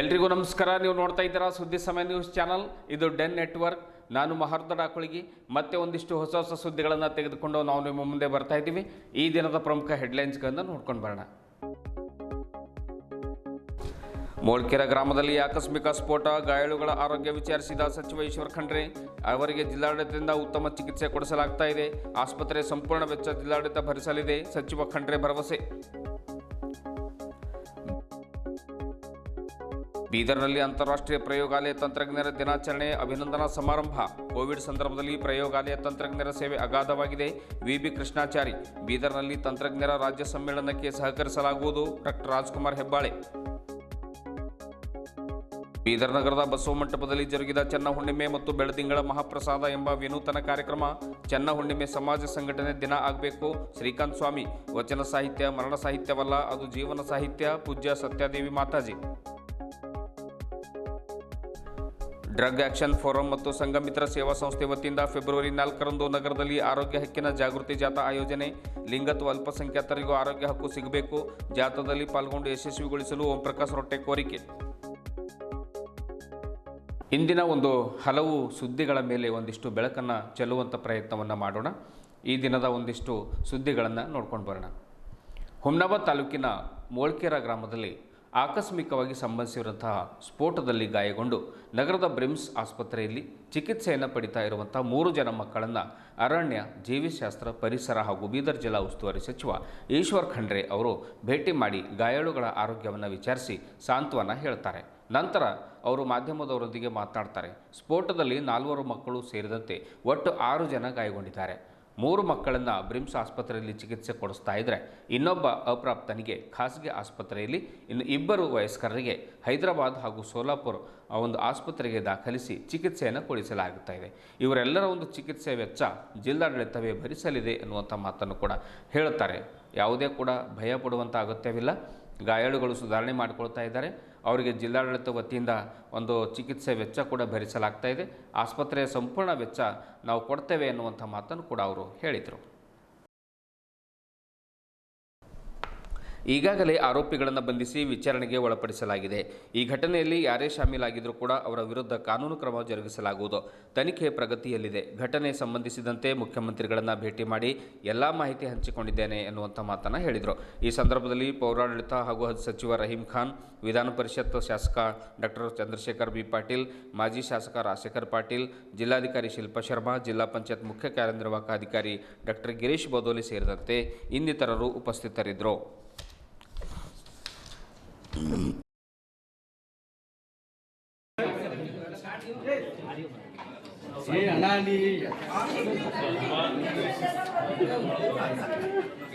ಎಲ್ರಿಗೂ ನಮಸ್ಕಾರ. ನೀವು ನೋಡ್ತಾ ಇದ್ದೀರಾ ಸುದ್ದಿ ಸಮಯ ನ್ಯೂಸ್ ಚಾನಲ್. ಇದು ಡೆನ್ ನೆಟ್ವರ್ಕ್. ನಾನು ಮಹರ್ದ ಡಾಕುಳಿಗಿ ಮತ್ತೆ ಒಂದಿಷ್ಟು ಹೊಸ ಹೊಸ ಸುದ್ದಿಗಳನ್ನು ತೆಗೆದುಕೊಂಡು ನಾವು ನಿಮ್ಮ ಮುಂದೆ ಬರ್ತಾ ಇದ್ದೀವಿ. ಈ ದಿನದ ಪ್ರಮುಖ ಹೆಡ್ಲೈನ್ಸ್ಗಳನ್ನು ನೋಡ್ಕೊಂಡು ಬರೋಣ. ಮೋಳ್ಕೆರೆ ಗ್ರಾಮದಲ್ಲಿ ಆಕಸ್ಮಿಕ ಸ್ಫೋಟ. ಗಾಯಾಳುಗಳ ಆರೋಗ್ಯ ವಿಚಾರಿಸಿದ ಸಚಿವ ಈಶ್ವರ್ ಖಂಡ್ರೆ, ಅವರಿಗೆ ಜಿಲ್ಲಾಡಳಿತದಿಂದ ಉತ್ತಮ ಚಿಕಿತ್ಸೆ ಕೊಡಿಸಲಾಗ್ತಾ ಇದೆ. ಆಸ್ಪತ್ರೆ ಸಂಪೂರ್ಣ ವೆಚ್ಚ ಜಿಲ್ಲಾಡಳಿತ ಭರಿಸಲಿದೆ. ಸಚಿವ ಖಂಡ್ರೆ ಭರವಸೆ. ಬೀದರ್ನಲ್ಲಿ ಅಂತಾರಾಷ್ಟ್ರೀಯ ಪ್ರಯೋಗಾಲಯ ತಂತ್ರಜ್ಞರ ದಿನಾಚರಣೆ, ಅಭಿನಂದನಾ ಸಮಾರಂಭ. ಕೋವಿಡ್ ಸಂದರ್ಭದಲ್ಲಿ ಪ್ರಯೋಗಾಲಯ ತಂತ್ರಜ್ಞರ ಸೇವೆ ಅಗಾಧವಾಗಿದೆ. ವಿಬಿ ಕೃಷ್ಣಾಚಾರಿ, ಬೀದರ್ನಲ್ಲಿ ತಂತ್ರಜ್ಞರ ರಾಜ್ಯ ಸಮ್ಮೇಳನಕ್ಕೆ ಸಹಕರಿಸಲಾಗುವುದು. ಡಾಕ್ಟರ್ ರಾಜ್ಕುಮಾರ್ ಹೆಬ್ಬಾಳೆ. ಬೀದರ್ ನಗರದ ಬಸವ ಮಂಟಪದಲ್ಲಿ ಜರುಗಿದ ಚೆನ್ನ ಹುಣ್ಣಿಮೆ ಮತ್ತು ಬೆಳದಿಂಗಳ ಮಹಾಪ್ರಸಾದ ಎಂಬ ವಿನೂತನ ಕಾರ್ಯಕ್ರಮ ಚೆನ್ನ ಹುಣ್ಣಿಮೆ ಸಮಾಜ ಸಂಘಟನೆ ದಿನ ಆಗಬೇಕು. ಶ್ರೀಕಾಂತ್ ಸ್ವಾಮಿ, ವಚನ ಸಾಹಿತ್ಯ, ಮರಣ ಸಾಹಿತ್ಯವಲ್ಲ, ಅದು ಜೀವನ ಸಾಹಿತ್ಯ, ಪೂಜ್ಯ Satyadevi Mataji. Drug action forum ಮತ್ತು ಸಂಘಮಿತ್ರ ಸೇವಾ ಸಂಸ್ಥೆ ವತಿಯಿಂದ ಫೆಬ್ರವರಿ ನಾಲ್ಕರಂದು ನಗರದಲ್ಲಿ ಆರೋಗ್ಯ ಹಕ್ಕಿನ ಜಾಗೃತಿ ಜಾಥಾ ಆಯೋಜನೆ. ಲಿಂಗತ್ವ ಅಲ್ಪಸಂಖ್ಯಾತರಿಗೂ ಆರೋಗ್ಯ ಹಕ್ಕು ಸಿಗಬೇಕು. ಜಾಥಾದಲ್ಲಿ ಪಾಲ್ಗೊಂಡು ಯಶಸ್ವಿಗೊಳಿಸಲು ಓಂ ಪ್ರಕಾಶ್ ರೊಟ್ಟೆ ಕೋರಿಕೆ. ಇಂದಿನ ಒಂದು ಹಲವು ಸುದ್ದಿಗಳ ಮೇಲೆ ಒಂದಿಷ್ಟು ಬೆಳಕನ್ನು ಚೆಲ್ಲುವಂಥ ಪ್ರಯತ್ನವನ್ನು ಮಾಡೋಣ. ಈ ದಿನದ ಒಂದಿಷ್ಟು ಸುದ್ದಿಗಳನ್ನು ನೋಡ್ಕೊಂಡು ಬರೋಣ. ಹುಮ್ನಾಬಾದ್ ತಾಲೂಕಿನ ಮೋಳ್ಕೆರ ಗ್ರಾಮದಲ್ಲಿ ಆಕಸ್ಮಿಕವಾಗಿ ಸಂಭವಿಸಿರುವಂತಹ ಸ್ಫೋಟದಲ್ಲಿ ಗಾಯಗೊಂಡು ನಗರದ ಬ್ರಿಮ್ಸ್ ಆಸ್ಪತ್ರೆಯಲ್ಲಿ ಚಿಕಿತ್ಸೆಯನ್ನು ಪಡಿತಾ ಇರುವಂಥ ಮೂರು ಜನ ಮಕ್ಕಳನ್ನು ಅರಣ್ಯ ಜೀವಿಶಾಸ್ತ್ರ ಪರಿಸರ ಹಾಗೂ ಬೀದರ್ ಜಿಲ್ಲಾ ಉಸ್ತುವಾರಿ ಸಚಿವ ಈಶ್ವರ್ ಖಂಡ್ರೆ ಅವರು ಭೇಟಿ ಮಾಡಿ ಗಾಯಾಳುಗಳ ಆರೋಗ್ಯವನ್ನು ವಿಚಾರಿಸಿ ಸಾಂತ್ವನ ಹೇಳ್ತಾರೆ. ನಂತರ ಅವರು ಮಾಧ್ಯಮದವರೊಂದಿಗೆ ಮಾತನಾಡ್ತಾರೆ ಸ್ಫೋಟದಲ್ಲಿ ನಾಲ್ವರು ಮಕ್ಕಳು ಸೇರಿದಂತೆ ಒಟ್ಟು ಆರು ಜನ ಗಾಯಗೊಂಡಿದ್ದಾರೆ. ಮೂರು ಮಕ್ಕಳನ್ನು ಬ್ರಿಮ್ಸ್ ಆಸ್ಪತ್ರೆಯಲ್ಲಿ ಚಿಕಿತ್ಸೆ ಕೊಡಿಸ್ತಾ ಇದ್ದರೆ ಇನ್ನೊಬ್ಬ ಅಪ್ರಾಪ್ತನಿಗೆ ಖಾಸಗಿ ಆಸ್ಪತ್ರೆಯಲ್ಲಿ ಇನ್ನು ಇಬ್ಬರು ವಯಸ್ಕರಿಗೆ ಹೈದರಾಬಾದ್ ಹಾಗೂ ಸೋಲಾಪುರ್ ಒಂದು ಆಸ್ಪತ್ರೆಗೆ ದಾಖಲಿಸಿ ಚಿಕಿತ್ಸೆಯನ್ನು ಕೊಡಿಸಲಾಗುತ್ತಾ ಇದೆ. ಇವರೆಲ್ಲರ ಒಂದು ಚಿಕಿತ್ಸೆ ವೆಚ್ಚ ಜಿಲ್ಲಾಡಳಿತವೇ ಭರಿಸಲಿದೆ ಎನ್ನುವಂಥ ಮಾತನ್ನು ಕೂಡ ಹೇಳುತ್ತಾರೆ. ಯಾವುದೇ ಕೂಡ ಭಯ ಪಡುವಂಥ ಅಗತ್ಯವಿಲ್ಲ. ಗಾಯಾಳುಗಳು ಸುಧಾರಣೆ ಮಾಡಿಕೊಳ್ತಾ ಇದ್ದಾರೆ. ಅವರಿಗೆ ಜಿಲ್ಲಾಡಳಿತ ವತಿಯಿಂದ ಒಂದು ಚಿಕಿತ್ಸೆ ವೆಚ್ಚ ಕೂಡ ಭರಿಸಲಾಗ್ತಾ ಇದೆ. ಆಸ್ಪತ್ರೆಯ ಸಂಪೂರ್ಣ ವೆಚ್ಚ ನಾವು ಕೊಡ್ತೇವೆ ಎನ್ನುವಂಥ ಮಾತನ್ನು ಕೂಡ ಅವರು ಹೇಳಿದರು. ಈಗಾಗಲೇ ಆರೋಪಿಗಳನ್ನು ಬಂಧಿಸಿ ವಿಚಾರಣೆಗೆ ಒಳಪಡಿಸಲಾಗಿದೆ. ಈ ಘಟನೆಯಲ್ಲಿ ಯಾರೇ ಶಾಮೀಲಾಗಿದ್ದರೂ ಕೂಡ ಅವರ ವಿರುದ್ಧ ಕಾನೂನು ಕ್ರಮ ಜರುಗಿಸಲಾಗುವುದು. ತನಿಖೆ ಪ್ರಗತಿಯಲ್ಲಿದೆ. ಘಟನೆ ಸಂಬಂಧಿಸಿದಂತೆ ಮುಖ್ಯಮಂತ್ರಿಗಳನ್ನು ಭೇಟಿ ಮಾಡಿ ಎಲ್ಲ ಮಾಹಿತಿ ಹಂಚಿಕೊಂಡಿದ್ದೇನೆ ಎನ್ನುವಂಥ ಮಾತನ್ನು ಹೇಳಿದರು. ಈ ಸಂದರ್ಭದಲ್ಲಿ ಪೌರಾಡಳಿತ ಹಾಗೂ ಸಚಿವ ರಹೀಂ ಖಾನ್, ವಿಧಾನ ಪರಿಷತ್ ಶಾಸಕ ಡಾಕ್ಟರ್ ಚಂದ್ರಶೇಖರ್ ಬಿ. ಪಾಟೀಲ್, ಮಾಜಿ ಶಾಸಕ ರಾಜಶೇಖರ್ ಪಾಟೀಲ್, ಜಿಲ್ಲಾಧಿಕಾರಿ ಶಿಲ್ಪಾ ಶರ್ಮಾ, ಜಿಲ್ಲಾ ಪಂಚಾಯತ್ ಮುಖ್ಯ ಕಾರ್ಯನಿರ್ವಾಹಕ ಅಧಿಕಾರಿ ಡಾಕ್ಟರ್ ಗಿರೀಶ್ ಬೋದೋಲಿ ಸೇರಿದಂತೆ ಇನ್ನಿತರರು ಉಪಸ್ಥಿತರಿದ್ದರು.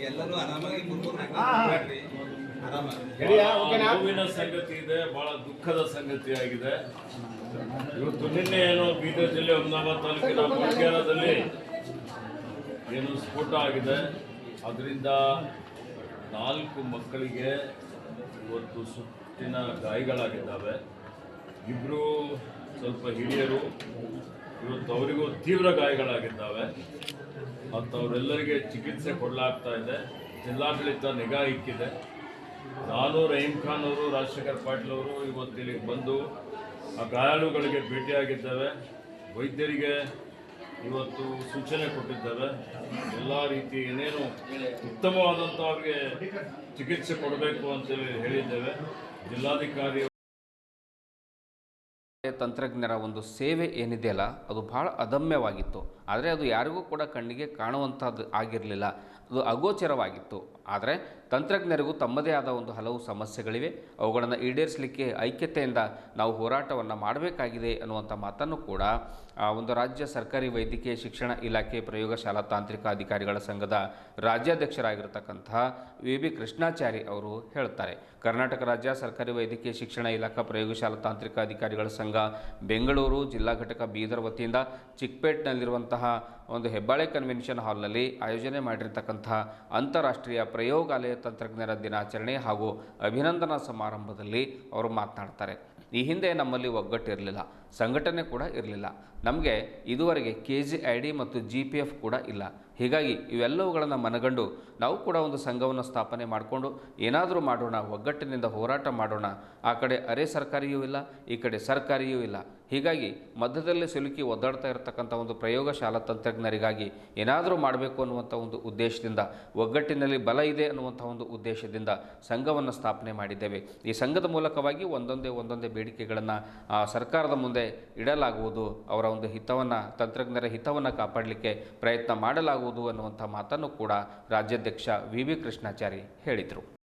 ಎಲ್ಲರೂ ಆರಾಮಾಗಿ ಮುಂದೆ ನೋವಿನ ಸಂಗತಿ ಇದೆ, ಬಹಳ ದುಃಖದ ಸಂಗತಿ ಆಗಿದೆ. ಇವತ್ತು ನಿನ್ನೆ ಏನು ಬೀದರ್ ಜಿಲ್ಲೆ ಅಹಮದಾಬಾದ್ ತಾಲೂಕಿನ ಮುಳ್ಗೇರದಲ್ಲಿ ಏನು ಸ್ಫೋಟ ಆಗಿದೆ. ಅದರಿಂದ ನಾಲ್ಕು ಮಕ್ಕಳಿಗೆ ಇವತ್ತು ಸುತ್ತಿನ ಗಾಯಗಳಾಗಿದ್ದಾವೆ. ಇಬ್ಬರು ಸ್ವಲ್ಪ ಹಿರಿಯರು, ಇವತ್ತು ಅವರಿಗೂ ತೀವ್ರ ಗಾಯಗಳಾಗಿದ್ದಾವೆ. ಮತ್ತು ಅವರೆಲ್ಲರಿಗೆ ಚಿಕಿತ್ಸೆ ಕೊಡಲಾಗ್ತಾ ಇದೆ. ಜಿಲ್ಲಾಡಳಿತ ನಿಗಾ ಇಕ್ಕಿದೆ. ನಾನು ರಹೀಂ ಖಾನ್ ಅವರು, ರಾಜಶೇಖರ್ ಪಾಟೀಲ್ ಅವರು ಇವತ್ತು ಇಲ್ಲಿಗೆ ಬಂದು ಆ ಗಾಯಾಳುಗಳಿಗೆ ಭೇಟಿಯಾಗಿದ್ದಾವೆ. ವೈದ್ಯರಿಗೆ ಇವತ್ತು ಸೂಚನೆ ಕೊಟ್ಟಿದ್ದಾರೆ. ಎಲ್ಲ ರೀತಿ ಏನೇನು ಉತ್ತಮವಾದಂಥ ಅವ್ರಿಗೆ ಚಿಕಿತ್ಸೆ ಕೊಡಬೇಕು ಅಂತೇಳಿ ಹೇಳಿದ್ದೇವೆ. ಜಿಲ್ಲಾಧಿಕಾರಿ ತಂತ್ರಜ್ಞರ ಒಂದು ಸೇವೆ ಏನಿದೆಯಲ್ಲ ಅದು ಭಾಳ ಅದಮ್ಯವಾಗಿತ್ತು. ಆದರೆ ಅದು ಯಾರಿಗೂ ಕೂಡ ಕಣ್ಣಿಗೆ ಕಾಣುವಂಥದ್ದು ಆಗಿರಲಿಲ್ಲ. ಅದು ಅಗೋಚರವಾಗಿತ್ತು. ಆದರೆ ತಂತ್ರಜ್ಞರಿಗೂ ತಮ್ಮದೇ ಆದ ಒಂದು ಹಲವು ಸಮಸ್ಯೆಗಳಿವೆ. ಅವುಗಳನ್ನು ಈಡೇರಿಸಲಿಕ್ಕೆ ಐಕ್ಯತೆಯಿಂದ ನಾವು ಹೋರಾಟವನ್ನು ಮಾಡಬೇಕಾಗಿದೆ ಅನ್ನುವಂಥ ಮಾತನ್ನು ಕೂಡ ಒಂದು ರಾಜ್ಯ ಸರ್ಕಾರಿ ವೈದ್ಯಕೀಯ ಶಿಕ್ಷಣ ಇಲಾಖೆ ಪ್ರಯೋಗಶಾಲಾ ತಾಂತ್ರಿಕ ಅಧಿಕಾರಿಗಳ ಸಂಘದ ರಾಜ್ಯಾಧ್ಯಕ್ಷರಾಗಿರ್ತಕ್ಕಂತಹ ವಿ. ಬಿ. ಕೃಷ್ಣಾಚಾರಿ ಅವರು ಹೇಳ್ತಾರೆ. ಕರ್ನಾಟಕ ರಾಜ್ಯ ಸರ್ಕಾರಿ ವೈದ್ಯಕೀಯ ಶಿಕ್ಷಣ ಇಲಾಖಾ ಪ್ರಯೋಗಶಾಲಾ ತಾಂತ್ರಿಕ ಅಧಿಕಾರಿಗಳ ಸಂಘ ಬೆಂಗಳೂರು ಜಿಲ್ಲಾ ಘಟಕ ಬೀದರ್ ವತಿಯಿಂದ ಚಿಕ್ಪೇಟ್ನಲ್ಲಿರುವಂತಹ ಒಂದು ಹೆಬ್ಬಾಳೆ ಕನ್ವೆನ್ಷನ್ ಹಾಲ್ನಲ್ಲಿ ಆಯೋಜನೆ ಮಾಡಿರ್ತಕ್ಕಂತಹ ಅಂತಾರಾಷ್ಟ್ರೀಯ ಪ್ರಯೋಗಾಲಯ ತಂತ್ರಜ್ಞರ ದಿನಾಚರಣೆ ಹಾಗೂ ಅಭಿನಂದನಾ ಸಮಾರಂಭದಲ್ಲಿ ಅವರು ಮಾತನಾಡ್ತಾರೆ. ಈ ಹಿಂದೆ ನಮ್ಮಲ್ಲಿ ಒಗ್ಗಟ್ಟು ಇರಲಿಲ್ಲ ಸಂಘಟನೆ ಕೂಡ ಇರಲಿಲ್ಲ. ನಮಗೆ ಇದುವರೆಗೆ ಕೆ ಜಿ ಐ ಡಿ ಮತ್ತು ಜಿ ಪಿ ಎಫ್ ಕೂಡ ಇಲ್ಲ. ಹೀಗಾಗಿ ಇವೆಲ್ಲವುಗಳನ್ನು ಮನಗಂಡು ನಾವು ಕೂಡ ಒಂದು ಸಂಘವನ್ನು ಸ್ಥಾಪನೆ ಮಾಡಿಕೊಂಡು ಏನಾದರೂ ಮಾಡೋಣ, ಒಗ್ಗಟ್ಟಿನಿಂದ ಹೋರಾಟ ಮಾಡೋಣ. ಆ ಕಡೆ ಅರೆ ಸರ್ಕಾರಿಯೂ ಇಲ್ಲ, ಈ ಕಡೆ ಸರ್ಕಾರಿಯೂ ಇಲ್ಲ. ಹೀಗಾಗಿ ಮಧ್ಯದಲ್ಲಿ ಸಿಲುಕಿ ಒದ್ದಾಡ್ತಾ ಇರತಕ್ಕಂಥ ಒಂದು ಪ್ರಯೋಗಶಾಲಾ ತಂತ್ರಜ್ಞರಿಗಾಗಿ ಏನಾದರೂ ಮಾಡಬೇಕು ಅನ್ನುವಂಥ ಒಂದು ಉದ್ದೇಶದಿಂದ, ಒಗ್ಗಟ್ಟಿನಲ್ಲಿ ಬಲ ಇದೆ ಅನ್ನುವಂಥ ಒಂದು ಉದ್ದೇಶದಿಂದ ಸಂಘವನ್ನು ಸ್ಥಾಪನೆ ಮಾಡಿದ್ದೇವೆ. ಈ ಸಂಘದ ಮೂಲಕವಾಗಿ ಒಂದೊಂದೇ ಒಂದೊಂದೇ ಬೇಡಿಕೆಗಳನ್ನು ಸರ್ಕಾರದ ಮುಂದೆ ಇಡಲಾಗುವುದು. ಅವರ ಒಂದು ಹಿತವನ್ನು, ತಂತ್ರಜ್ಞರ ಹಿತವನ್ನು ಕಾಪಾಡಲಿಕ್ಕೆ ಪ್ರಯತ್ನ ಮಾಡಲಾಗುವುದು ಅನ್ನುವಂಥ ಮಾತನ್ನು ಕೂಡ ರಾಜ್ಯಾಧ್ಯಕ್ಷ ವಿ ವಿ ಕೃಷ್ಣಾಚಾರಿ ಹೇಳಿದರು.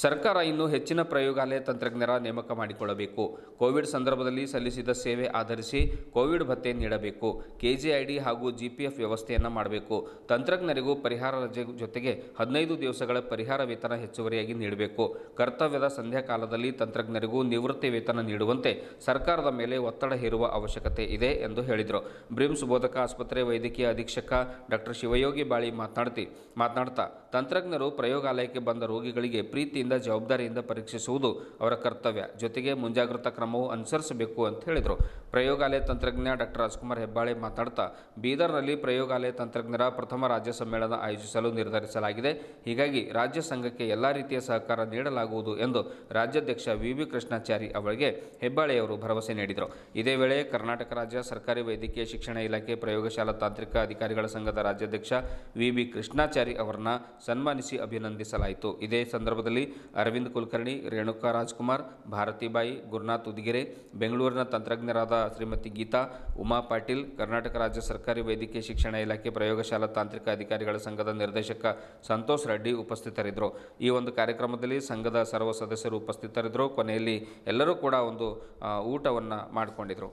ಸರ್ಕಾರ ಇನ್ನು ಹೆಚ್ಚಿನ ಪ್ರಯೋಗಾಲಯ ತಂತ್ರಜ್ಞರ ನೇಮಕ ಮಾಡಿಕೊಳ್ಳಬೇಕು. ಕೋವಿಡ್ ಸಂದರ್ಭದಲ್ಲಿ ಸಲ್ಲಿಸಿದ ಸೇವೆ ಆಧರಿಸಿ ಕೋವಿಡ್ ಭತ್ಯೆ ನೀಡಬೇಕು. ಕೆಜಿಐಡಿ ಹಾಗೂ ಜಿಪಿಎಫ್ ವ್ಯವಸ್ಥೆಯನ್ನು ಮಾಡಬೇಕು. ತಂತ್ರಜ್ಞರಿಗೂ ಪರಿಹಾರ ರಜೆ ಜೊತೆಗೆ ಹದಿನೈದು ದಿವಸಗಳ ಪರಿಹಾರ ವೇತನ ಹೆಚ್ಚುವರಿಯಾಗಿ ನೀಡಬೇಕು. ಕರ್ತವ್ಯದ ಸಂಧ್ಯಾ ಕಾಲದಲ್ಲಿ ತಂತ್ರಜ್ಞರಿಗೂ ನಿವೃತ್ತಿ ವೇತನ ನೀಡುವಂತೆ ಸರ್ಕಾರದ ಮೇಲೆ ಒತ್ತಡ ಹೇರುವ ಅವಶ್ಯಕತೆ ಇದೆ ಎಂದು ಹೇಳಿದರು. ಬ್ರಿಮ್ಸ್ ಬೋಧಕ ಆಸ್ಪತ್ರೆ ವೈದ್ಯಕೀಯ ಅಧೀಕ್ಷಕ ಡಾಕ್ಟರ್ ಶಿವಯೋಗಿ ಬಾಳಿ ಮಾತನಾಡ್ತಿ ಮಾತನಾಡ್ತಾ ತಂತ್ರಜ್ಞರು ಪ್ರಯೋಗಾಲಯಕ್ಕೆ ಬಂದ ರೋಗಿಗಳಿಗೆ ಪ್ರೀತಿಯಿಂದ ಜವಾಬ್ದಾರಿಯಿಂದ ಪರೀಕ್ಷಿಸುವುದು ಅವರ ಕರ್ತವ್ಯ. ಜೊತೆಗೆ ಮುಂಜಾಗ್ರತಾ ಕ್ರಮವೂ ಅನುಸರಿಸಬೇಕು ಅಂತ ಹೇಳಿದರು. ಪ್ರಯೋಗಾಲಯ ತಂತ್ರಜ್ಞ ಡಾಕ್ಟರ್ ರಾಜ್ಕುಮಾರ್ ಹೆಬ್ಬಾಳೆ ಮಾತಾಡ್ತಾ, ಬೀದರ್ನಲ್ಲಿ ಪ್ರಯೋಗಾಲಯ ತಂತ್ರಜ್ಞರ ಪ್ರಥಮ ರಾಜ್ಯ ಸಮ್ಮೇಳನ ಆಯೋಜಿಸಲು ನಿರ್ಧರಿಸಲಾಗಿದೆ. ಹೀಗಾಗಿ ರಾಜ್ಯ ಸಂಘಕ್ಕೆ ಎಲ್ಲ ರೀತಿಯ ಸಹಕಾರ ನೀಡಲಾಗುವುದು ಎಂದು ರಾಜ್ಯಾಧ್ಯಕ್ಷ ವಿ ವಿ ಕೃಷ್ಣಾಚಾರಿ ಅವರಿಗೆ ಹೆಬ್ಬಾಳೆಯವರು ಭರವಸೆ ನೀಡಿದರು. ಇದೇ ವೇಳೆ ಕರ್ನಾಟಕ ರಾಜ್ಯ ಸರ್ಕಾರಿ ವೈದ್ಯಕೀಯ ಶಿಕ್ಷಣ ಇಲಾಖೆ ಪ್ರಯೋಗಶಾಲಾ ತಾಂತ್ರಿಕ ಅಧಿಕಾರಿಗಳ ಸಂಘದ ರಾಜ್ಯಾಧ್ಯಕ್ಷ ವಿ ವಿ ಕೃಷ್ಣಾಚಾರಿ ಅವರನ್ನ ಸನ್ಮಾನಿಸಿ ಅಭಿನಂದಿಸಲಾಯಿತು. ಇದೇ ಸಂದರ್ಭದಲ್ಲಿ ಅರವಿಂದ್ ಕುಲಕರ್ಣಿ, ರೇಣುಕಾ ರಾಜ್ಕುಮಾರ್, ಭಾರತಿಬಾಯಿ, ಗುರುನಾಥ್ ಉದಿಗೆರೆ, ಬೆಂಗಳೂರಿನ ತಂತ್ರಜ್ಞರಾದ ಶ್ರೀಮತಿ ಗೀತಾ ಉಮಾ ಪಾಟೀಲ್, ಕರ್ನಾಟಕ ರಾಜ್ಯ ಸರ್ಕಾರಿ ವೈದ್ಯಕೀಯ ಶಿಕ್ಷಣ ಇಲಾಖೆ ಪ್ರಯೋಗಶಾಲಾ ತಾಂತ್ರಿಕ ಅಧಿಕಾರಿಗಳ ಸಂಘದ ನಿರ್ದೇಶಕ ಸಂತೋಷ್ ರೆಡ್ಡಿ ಉಪಸ್ಥಿತರಿದ್ದರು. ಈ ಒಂದು ಕಾರ್ಯಕ್ರಮದಲ್ಲಿ ಸಂಘದ ಸರ್ವ ಸದಸ್ಯರು ಉಪಸ್ಥಿತರಿದ್ದರು. ಕೊನೆಯಲ್ಲಿ ಎಲ್ಲರೂ ಕೂಡ ಒಂದು ಊಟವನ್ನು ಮಾಡಿಕೊಂಡಿದ್ರು.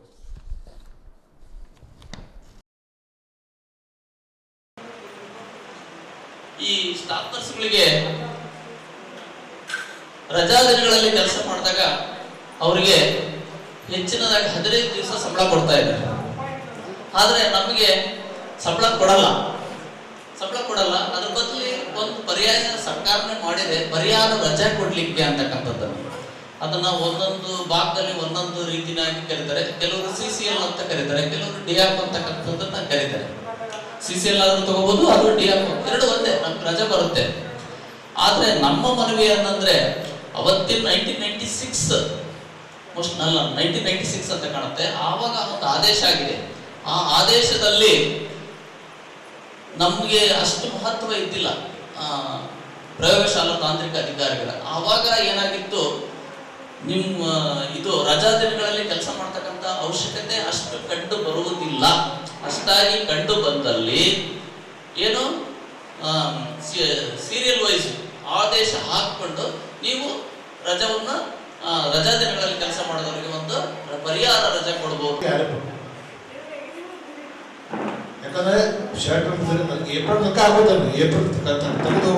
ಈ ಸ್ಟಾಫ್ ನರ್ಸ್ಗಳಿಗೆ ರಜಾ ದಿನಗಳಲ್ಲಿ ಕೆಲಸ ಮಾಡಿದಾಗ ಅವರಿಗೆ ಹೆಚ್ಚಿನದಾಗಿ ಹದಿನೈದು ದಿವಸ ಸಂಬಳ ಕೊಡ್ತಾ ಇದ್ದಾರೆ. ಆದರೆ ನಮಗೆ ಸಂಬಳ ಕೊಡಲ್ಲ. ಸಂಬಳ ಕೊಡಲ್ಲ. ಅದ್ರ ಬದಲಿ ಒಂದು ಪರ್ಯಾಯ ಸರ್ಕಾರನೇ ಮಾಡಿದೆ ಪರ್ಯಾಯ ರಜೆ ಕೊಡ್ಲಿಕ್ಕೆ ಅಂತಕ್ಕಂಥದ್ದನ್ನು. ಅದನ್ನ ಒಂದೊಂದು ಭಾಗದಲ್ಲಿ ಒಂದೊಂದು ರೀತಿಯಾಗಿ ಕರೀತಾರೆ. ಕೆಲವರು ಸಿ ಸಿ ಎಲ್ ಅಂತ ಕರೀತಾರೆ, ಕೆಲವರು ಡಿಯಾಪ್ ಅಂತಕ್ಕಂಥದ್ದನ್ನ ಕರೀತಾರೆ. ಸಿ ಸಿ ಎಲ್ ಆದ್ರೂ ತಗೋಬಹುದು ಅದು ಡಿಯಾಪ್ ಎರಡು ಒಂದೇ, ನಮ್ಗೆ ರಜೆ ಬರುತ್ತೆ. ಆದ್ರೆ ನಮ್ಮ ಮನವಿ ಏನಂದ್ರೆ ಅವತ್ತಿನ ನೈನ್ಟೀನ್ ನೈನ್ಟಿ ಸಿಕ್ಸ್ ಮೋಸ್ಟ್ ನಲ್ಲ ನೈನ್ಟೀನ್ ನೈನ್ಟಿ ಸಿಕ್ಸ್ ಅಂತ ಕಾಣುತ್ತೆ. ಆವಾಗ ಒಂದು ಆದೇಶ ಆಗಿದೆ. ಆ ಆದೇಶದಲ್ಲಿ ನಮಗೆ ಅಷ್ಟು ಮಹತ್ವ ಇದ್ದಿಲ್ಲ. ಪ್ರಯೋಗಶಾಲಾ ತಾಂತ್ರಿಕ ಅಧಿಕಾರಿಗಳ. ಆವಾಗ ಏನಾಗಿತ್ತು? ನಿಮ್ಮ ಇದು ರಜಾ ದಿನಗಳಲ್ಲಿ ಕೆಲಸ ಮಾಡ್ತಕ್ಕಂಥ ಅವಶ್ಯಕತೆ ಅಷ್ಟು ಕಂಡು ಬರುವುದಿಲ್ಲ. ಅಷ್ಟಾಗಿ ಕಂಡು ಬಂದಲ್ಲಿ ಏನು? ಸೀರಿಯಲ್ ವೈಸ್ ಆದೇಶ ಹಾಕಿಕೊಂಡು ನೀವು ರಜವನ್ನ ರಜಾ ದಿನಗಳಲ್ಲಿ ಕೆಲಸ ಮಾಡೋದವರಿಗೆ ಒಂದು ಪರಿಹಾರ ರಜೆ ಕೊಡಬಹುದು ಯಾಕಂದ್ರೆ ಶರ್ಟ್ ಏಪ್ರಿಲ್ ತನಕ ಆಗೋದಲ್ಲ, ಏಪ್ರಿಲ್ ತೆಗೆದು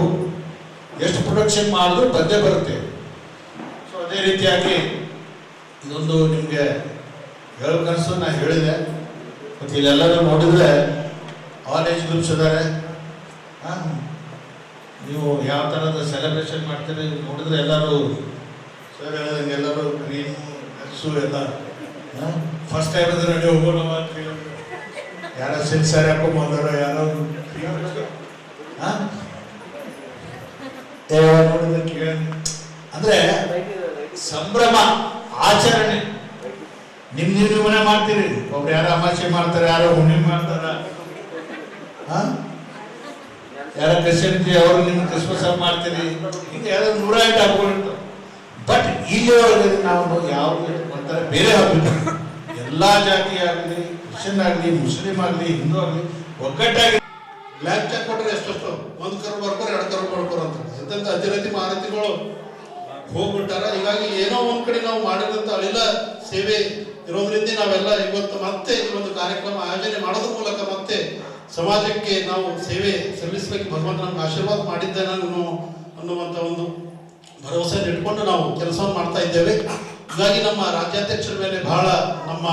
ಎಷ್ಟು ಪ್ರೊಡಕ್ಷನ್ ಮಾಡಿದ್ರು ಬಂದೇ ಬರುತ್ತೆ. ಸೊ ಅದೇ ರೀತಿಯಾಗಿ ಇದೊಂದು ನಿಮಗೆ ಹೇಳ್ಕನ್ಸು ನಾ ಹೇಳಿದೆ. ಮತ್ತು ಇಲ್ಲೆಲ್ಲರೂ ನೋಡಿದ್ರೆ ಆಲ್ ಏಜ್ ಗ್ರೂಪ್ಸ್ ಇದ್ದಾರೆ ನೀವು ಯಾವ ಥರದ ಸೆಲೆಬ್ರೇಷನ್ ಮಾಡ್ತೀರಿ ನೋಡಿದ್ರೆ ಎಲ್ಲರೂ ಸರ್ ಹೇಳಿದಂಗೆ ಎಲ್ಲರೂ ಗ್ರೀನ್ ಡ್ರೆಸ್ಸು ಎಲ್ಲ ಫಸ್ಟ್ ಟೈಮ್ ಅದ್ರ ನಡಿ ಹೋಗೋಣ ಅಂತ. ಯಾರೋ ಸಿಲ್ಕ್ ಸ್ಯಾರಿ ಹಾಕೊಂಡ್ ಬಂದಾರ, ಯಾರೋ. ಅಂದ್ರೆ ಸಂಭ್ರಮ, ಆಚರಣೆ. ನಿಮ್ ನೀವು ಮನೆ ಮಾಡ್ತೀರಿ. ಒಬ್ರು ಯಾರೋ ಅಮಾಸೆ ಮಾಡ್ತಾರೆ, ಯಾರೋ ಹುಣ್ಣಿಮೆ ಮಾಡ್ತಾರ? ಯಾರೋ ಕ್ರಿಶ್ಚಿಯನ್ತಿ ಅವರು ನಿಮ್ಮ ಕ್ರಿಸ್ಮಸ್ ಹಬ್ಬ ಮಾಡ್ತೀರಿ. ಹಿಂಗೆ ಯಾರೋ ನೂರ ಎಂಟು ಬಟ್ ಇಲ್ಲಿವರೆಗೆ ನಾವು ಯಾವ ಮಾಡ್ತಾರೆ ಬೇರೆ ಹಬ್ಬ ಎಲ್ಲ ಜಾತಿ ಆಗಲಿ, ಕ್ರಿಶ್ಚಿಯನ್ ಆಗಲಿ, ಮುಸ್ಲಿಂ ಆಗಲಿ, ಹಿಂದೂ ಆಗಲಿ, ಒಗ್ಗಟ್ಟಾಗಿ ಬ್ಲ್ಯಾಕ್ ಚೆಕ್ ಕೊಟ್ಟರೆ ಎಷ್ಟೆಷ್ಟು ಒಂದು ಕರು ಬರ್ಕೋರು, ಎರಡು ಕರು ಬರ್ಕೋರು ಅಂತ. ಎಂತ ಅತಿರತಿ ಮಾರತಿಗಳು ಹೋಗ್ಬಿಟ್ಟಾರ. ಹೀಗಾಗಿ ಏನೋ ಒಂದ್ ಕಡೆ ನಾವು ಮಾಡಿದಂತ ಅಳಿಲ ಸೇವೆ ಇರೋದ್ರಿಂದ ನಾವೆಲ್ಲ ಇವತ್ತು ಮತ್ತೆ ಈ ಒಂದು ಕಾರ್ಯಕ್ರಮ ಆಯೋಜನೆ ಮಾಡೋದ್ರ ಮೂಲಕ ಮತ್ತೆ ಸಮಾಜಕ್ಕೆ ನಾವು ಸೇವೆ ಸಲ್ಲಿಸಲಿಕ್ಕೆ ಭಗವಂತ ನಮ್ಗೆ ಆಶೀರ್ವಾದ ಮಾಡಿದ್ದಾನೆ ಅನ್ನುವಂತ ಒಂದು ಭರವಸೆ ಇಟ್ಕೊಂಡು ನಾವು ಕೆಲಸ ಮಾಡ್ತಾ ಇದ್ದೇವೆ. ಹೀಗಾಗಿ ನಮ್ಮ ರಾಜ್ಯಾಧ್ಯಕ್ಷರ ಮೇಲೆ ಬಹಳ ನಮ್ಮ